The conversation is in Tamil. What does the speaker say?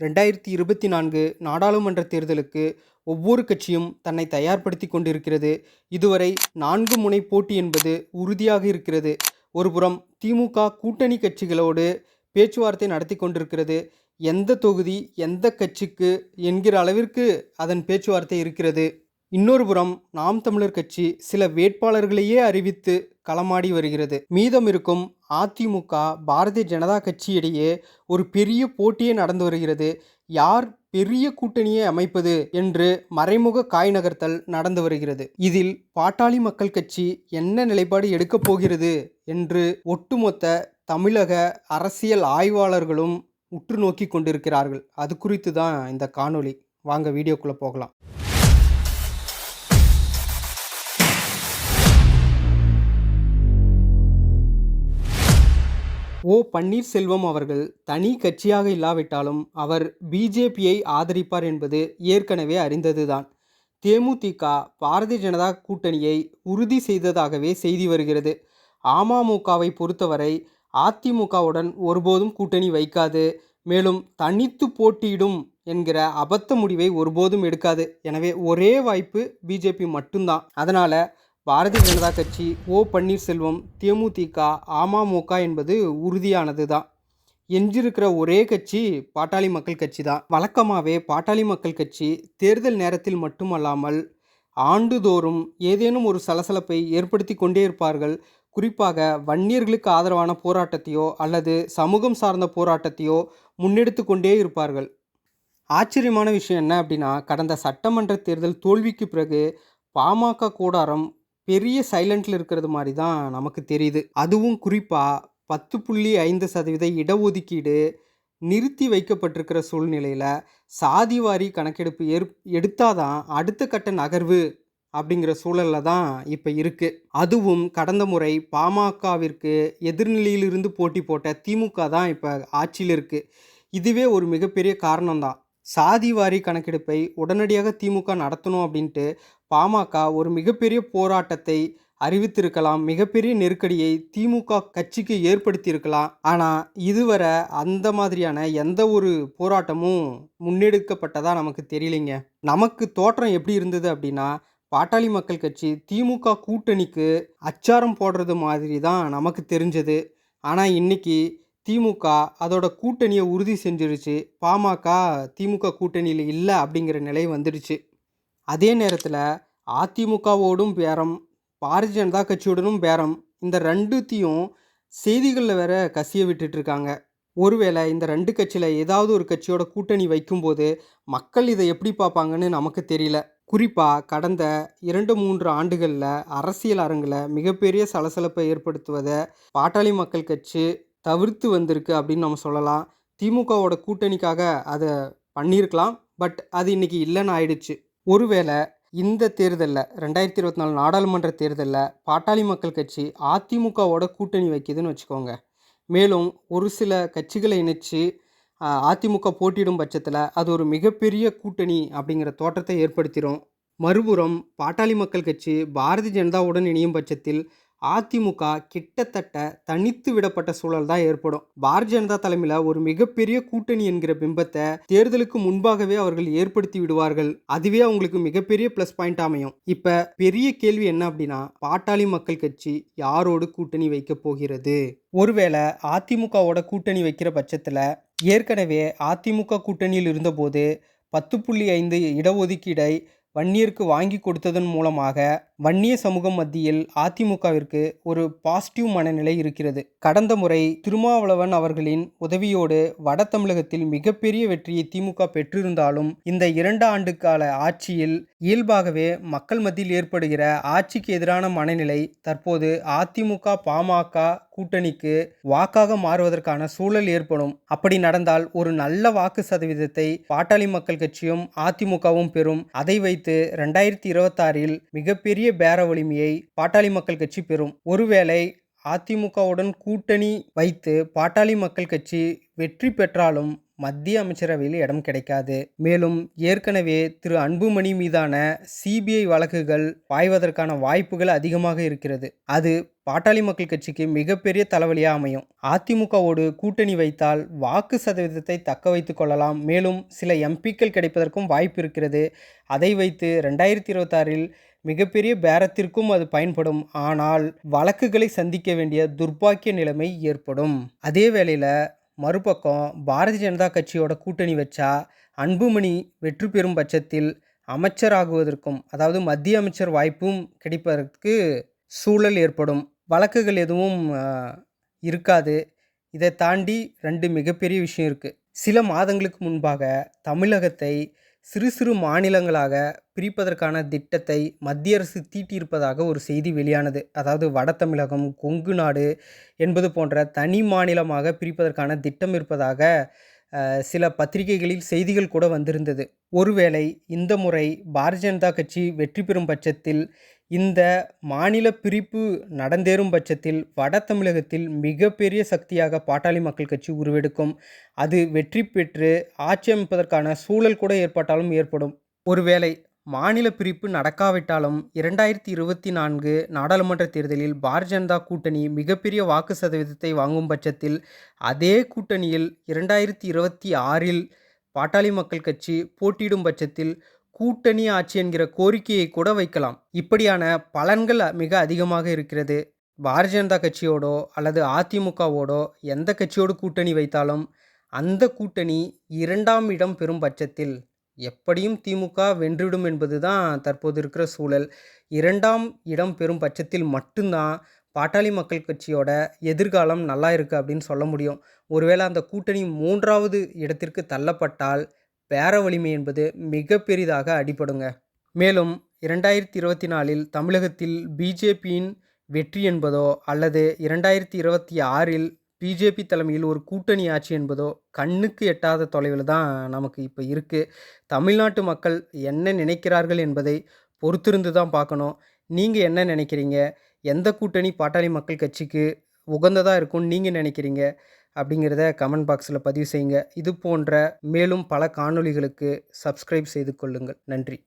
ரெண்டாயிரத்தி இருபத்தி நான்கு நாடாளுமன்ற தேர்தலுக்கு ஒவ்வொரு கட்சியும் தன்னை தயார்படுத்தி கொண்டிருக்கிறது. இதுவரை நான்கு முனை போட்டி என்பது உறுதியாக இருக்கிறது. ஒருபுறம் திமுக கூட்டணி கட்சிகளோடு பேச்சுவார்த்தை நடத்தி கொண்டிருக்கிறது. எந்த தொகுதி எந்த கட்சிக்கு என்கிற அளவிற்கு அதன் பேச்சுவார்த்தை இருக்கிறது. இன்னொரு புறம் நாம் தமிழர் கட்சி சில வேட்பாளர்களையே அறிவித்து களமாடி வருகிறது. மீதம் இருக்கும் அதிமுக பாரதிய ஜனதா கட்சியிடையே ஒரு பெரிய போட்டியே நடந்து வருகிறது. யார் பெரிய கூட்டணியை அமைப்பது என்று மறைமுக காய் நகர்த்தல் நடந்து வருகிறது. இதில் பாட்டாளி மக்கள் கட்சி என்ன நிலைப்பாடு எடுக்கப் போகிறது என்று ஒட்டுமொத்த தமிழக அரசியல் ஆய்வாளர்களும் உற்று நோக்கி கொண்டிருக்கிறார்கள். அது குறித்து தான் இந்த காணொளி. வாங்க வீடியோக்குள்ளே போகலாம். ஓ பன்னீர்செல்வம் அவர்கள் தனி கட்சியாக இல்லாவிட்டாலும் அவர் பிஜேபியை ஆதரிப்பார் என்பது ஏற்கனவே அறிந்ததுதான். தேமுதிக பாரதிய ஜனதா கூட்டணியை உறுதி செய்ததாகவே செய்தி வருகிறது. அமமுகவை பொறுத்தவரை அதிமுகவுடன் ஒருபோதும் கூட்டணி வைக்காது மேலும் தனித்து போட்டியிடும் என்கிற அபத்த முடிவை ஒருபோதும் எடுக்காது. எனவே ஒரே வாய்ப்பு பிஜேபி மட்டும்தான். அதனால் பாரதிய ஜனதா கட்சி ஓ பன்னீர்செல்வம் தேமுதிக அமமுக என்பது உறுதியானது தான் எஞ்சிருக்கிற ஒரே கட்சி பாட்டாளி மக்கள் கட்சி தான் வழக்கமாகவே பாட்டாளி மக்கள் கட்சி தேர்தல் நேரத்தில் மட்டுமல்லாமல் ஆண்டுதோறும் ஏதேனும் ஒரு சலசலப்பை ஏற்படுத்தி கொண்டே இருப்பார்கள். குறிப்பாக வன்னியர்களுக்கு ஆதரவான போராட்டத்தையோ அல்லது சமூகம் சார்ந்த போராட்டத்தையோ முன்னெடுத்து கொண்டே இருப்பார்கள். ஆச்சரியமான விஷயம் என்ன அப்படின்னா கடந்த சட்டமன்ற தேர்தல் தோல்விக்கு பிறகு பாமக கூடாரம் பெரிய சைலண்டில் இருக்கிறது மாதிரி தான் நமக்கு தெரியுது. அதுவும் குறிப்பாக பத்து புள்ளி ஐந்து சதவீத இடஒதுக்கீடு நிறுத்தி வைக்கப்பட்டிருக்கிற சூழ்நிலையில் சாதிவாரி கணக்கெடுப்பு ஏற் எடுத்தாதான் அடுத்த கட்ட நகர்வு அப்படிங்கிற சூழலில் தான் இப்போ இருக்குது அதுவும் கடந்த முறை பாமகவிற்கு எதிர்நிலையிலிருந்து போட்டி போட்ட திமுக தான் இப்போ ஆட்சியில் இருக்குது இதுவே ஒரு மிகப்பெரிய காரணம்தான். சாதி வாரி கணக்கெடுப்பை உடனடியாக திமுக நடத்தணும் அப்படின்ட்டு பாமக ஒரு மிகப்பெரிய போராட்டத்தை அறிவித்திருக்கலாம் மிகப்பெரிய நெருக்கடியை திமுக கட்சிக்கு ஏற்படுத்தியிருக்கலாம். ஆனால் இதுவரை அந்த மாதிரியான எந்த ஒரு போராட்டமும் முன்னெடுக்கப்பட்டதாக நமக்கு தெரியலைங்க. நமக்கு தோற்றம் எப்படி இருந்தது அப்படின்னா பாட்டாளி மக்கள் கட்சி திமுக கூட்டணிக்கு அச்சாரம் போடுறது மாதிரி தான் நமக்கு தெரிஞ்சது. ஆனால் இன்னைக்கு திமுக அதோட கூட்டணியை உறுதி செஞ்சிருச்சு. பாமக திமுக கூட்டணியில் இல்லை அப்படிங்கிற நிலை வந்துடுச்சு. அதே நேரத்தில் அதிமுகவோடும் பேரம் பாரதிய ஜனதா கட்சியுடனும் பேரம் இந்த ரெண்டுத்தையும் செய்திகளில் வேற கசிய விட்டுட்டு இருக்காங்க. ஒருவேளை இந்த ரெண்டு கட்சியில் ஏதாவது ஒரு கட்சியோட கூட்டணி வைக்கும்போது மக்கள் இதை எப்படி பார்ப்பாங்கன்னு நமக்கு தெரியல. குறிப்பாக கடந்த இரண்டு மூன்று ஆண்டுகளில் அரசியல் அரங்கில் மிகப்பெரிய சலசலப்பை ஏற்படுத்துவதை பாட்டாளி மக்கள் கட்சி தவிர்த்து வந்திருக்கு அப்படின்னு நம்ம சொல்லலாம். திமுகவோட கூட்டணிக்காக அதை பண்ணியிருக்கலாம். பட் அது இன்னைக்கு இல்லைன்னு ஆயிடுச்சு. ஒருவேளை இந்த தேர்தலில் ரெண்டாயிரத்தி இருபத்தி நாலு நாடாளுமன்ற தேர்தலில் பாட்டாளி மக்கள் கட்சி அதிமுகவோட கூட்டணி வைக்குதுன்னு வச்சுக்கோங்க. மேலும் ஒரு சில கட்சிகளை இணைச்சு அதிமுக போட்டியிடும் பட்சத்தில் அது ஒரு மிகப்பெரிய கூட்டணி அப்படிங்கிற தோற்றத்தை ஏற்படுத்திடும் மறுபுறம் பாட்டாளி மக்கள் கட்சி பாரதிய ஜனதாவுடன் இணையும் பட்சத்தில் அதிமுக கிட்டத்தட்ட தனித்து விடப்பட்ட சூழல் தான் ஏற்படும். பாரதிய ஜனதா தலைமையில் ஒரு மிகப்பெரிய கூட்டணி என்கிற பிம்பத்தை தேர்தலுக்கு முன்பாகவே அவர்கள் ஏற்படுத்தி விடுவார்கள். அதுவே அவங்களுக்கு மிகப்பெரிய ப்ளஸ் பாயிண்ட் அமையும். இப்போ பெரிய கேள்வி என்ன அப்படின்னா பாட்டாளி மக்கள் கட்சி யாரோடு கூட்டணி வைக்க போகிறது? ஒருவேளை அதிமுகவோட கூட்டணி வைக்கிற பட்சத்தில் ஏற்கனவே அதிமுக கூட்டணியில் இருந்தபோது பத்து புள்ளி ஐந்து இடஒதுக்கீடை வன்னியருக்கு வாங்கி கொடுத்ததன் மூலமாக வன்னிய சமூகம் மத்தியில் அதிமுகவிற்கு ஒரு பாசிட்டிவ் மனநிலை இருக்கிறது. கடந்த முறை திருமாவளவன் அவர்களின் உதவியோடு வட தமிழகத்தில் மிகப்பெரிய வெற்றியை திமுக பெற்றிருந்தாலும் இந்த இரண்டு ஆண்டு கால ஆட்சியில் இயல்பாகவே மக்கள் மத்தியில் ஏற்படுகிற ஆட்சிக்கு எதிரான மனநிலை தற்போது அதிமுக பாமக கூட்டணிக்கு வாக்காக மாறுவதற்கான சூழல் ஏற்படும். அப்படி நடந்தால் ஒரு நல்ல வாக்கு சதவீதத்தை பாட்டாளி மக்கள் கட்சியும் அதிமுகவும் பெறும். அதை வைத்து ரெண்டாயிரத்தி இருபத்தாறில் மிகப்பெரிய பேர வலிமையை பாட்டாளி மக்கள் கட்சி பெறும். ஒருவேளை அதிமுகவுடன் கூட்டணி வைத்து பாட்டாளி மக்கள் கட்சி வெற்றி பெற்றாலும் மத்திய அமைச்சரவையில் இடம் கிடைக்காது. மேலும் ஏற்கனவே திரு அன்புமணி மீதான சிபிஐ வழக்குகள் பாய்வதற்கான வாய்ப்புகள் அதிகமாக இருக்கிறது. அது பாட்டாளி மக்கள் கட்சிக்கு மிகப்பெரிய தலைவலியாக அமையும். அதிமுகவோடு கூட்டணி வைத்தால் வாக்கு சதவீதத்தை தக்க வைத்து கொள்ளலாம். மேலும் சில எம்பிக்கள் கிடைப்பதற்கும் வாய்ப்பு இருக்கிறது. அதை வைத்து ரெண்டாயிரத்தி இருபத்தாறில் மிகப்பெரிய பேரத்திற்கும் அது பயன்படும். ஆனால் வழக்குகளை சந்திக்க வேண்டிய துர்பாக்கிய நிலைமை ஏற்படும். அதே வேளையில் மறுபக்கம் பாரதிய ஜனதா கட்சியோட கூட்டணி வச்சா அன்புமணி வெற்றி பெறும் பட்சத்தில் அமைச்சராகுவதற்கும் அதாவது மத்திய அமைச்சர் வாய்ப்பும் கிடைப்பதற்கு சூழல் ஏற்படும். வழக்குகள் எதுவும் இருக்காது. இதை தாண்டி ரெண்டு மிகப்பெரிய விஷயம் இருக்குது சில மாதங்களுக்கு முன்பாக தமிழகத்தை சிறு சிறு மாநிலங்களாக பிரிப்பதற்கான திட்டத்தை மத்திய அரசு தீட்டியிருப்பதாக ஒரு செய்தி வெளியானது. அதாவது வட தமிழகம் கொங்கு நாடு என்பது போன்ற தனி மாநிலமாக பிரிப்பதற்கான திட்டம் இருப்பதாக சில பத்திரிகைகளில் செய்திகள் கூட வந்திருந்தது. ஒருவேளை இந்த முறை பாரதிய ஜனதா கட்சி வெற்றி பெறும் பட்சத்தில் இந்த மாநில பிரிப்பு நடந்தேறும் பட்சத்தில் வட தமிழகத்தில் மிகப்பெரிய சக்தியாக பாட்டாளி மக்கள் கட்சி உருவெடுக்கும். அது வெற்றி பெற்று ஆட்சி அமைப்பதற்கான சூழல் கூட ஏற்பட்டாலும் ஏற்படும். ஒருவேளை மாநில பிரிப்பு நடக்காவிட்டாலும் இரண்டாயிரத்தி இருபத்தி நான்கு நாடாளுமன்ற தேர்தலில் பாரதிய ஜனதா கூட்டணி மிகப்பெரிய வாக்கு சதவீதத்தை வாங்கும் பட்சத்தில் அதே கூட்டணியில் இரண்டாயிரத்தி இருபத்தி ஆறில் பாட்டாளி மக்கள் கட்சி போட்டியிடும் பட்சத்தில் கூட்டணி ஆட்சி என்கிற கோரிக்கையை கூட வைக்கலாம். இப்படியான பலன்கள் மிக அதிகமாக இருக்கிறது. பாரதிய ஜனதா கட்சியோடோ அல்லது அதிமுகவோடோ எந்த கட்சியோடு கூட்டணி வைத்தாலும் அந்த கூட்டணி இரண்டாம் இடம் பெறும் பட்சத்தில் எப்படியும் திமுக வென்றுவிடும் என்பது தான் தற்போது இருக்கிற சூழல். இரண்டாம் இடம் பெறும் பட்சத்தில் மட்டும்தான் பாட்டாளி மக்கள் கட்சியோட எதிர்காலம் நல்லா இருக்குது அப்படின்னு சொல்ல முடியும். ஒருவேளை அந்த கூட்டணி மூன்றாவது இடத்திற்கு தள்ளப்பட்டால் பேர வலிமை என்பது மிக பெரிதாக அடிபடுங்க. மேலும் இரண்டாயிரத்தி இருபத்தி நாலில் தமிழகத்தில் பிஜேபியின் வெற்றி என்பதோ அல்லது இரண்டாயிரத்தி இருபத்தி ஆறில் பிஜேபி தலைமையில் ஒரு கூட்டணி ஆட்சி என்பதோ கண்ணுக்கு எட்டாத தொலைவில் தான் நமக்கு இப்போ இருக்குது தமிழ்நாட்டு மக்கள் என்ன நினைக்கிறார்கள் என்பதை பொறுத்திருந்து தான் பார்க்கணும். நீங்கள் என்ன நினைக்கிறீங்க? எந்த கூட்டணி பாட்டாளி மக்கள் கட்சிக்கு உகந்ததாக இருக்கும்னு நீங்கள் நினைக்கிறீங்க? அப்படிங்கிறத கமெண்ட் பாக்ஸில் பதிவு செய்யுங்க. இது போன்ற மேலும் பல காணொளிகளுக்கு சப்ஸ்கிரைப் செய்து கொள்ளுங்கள். நன்றி.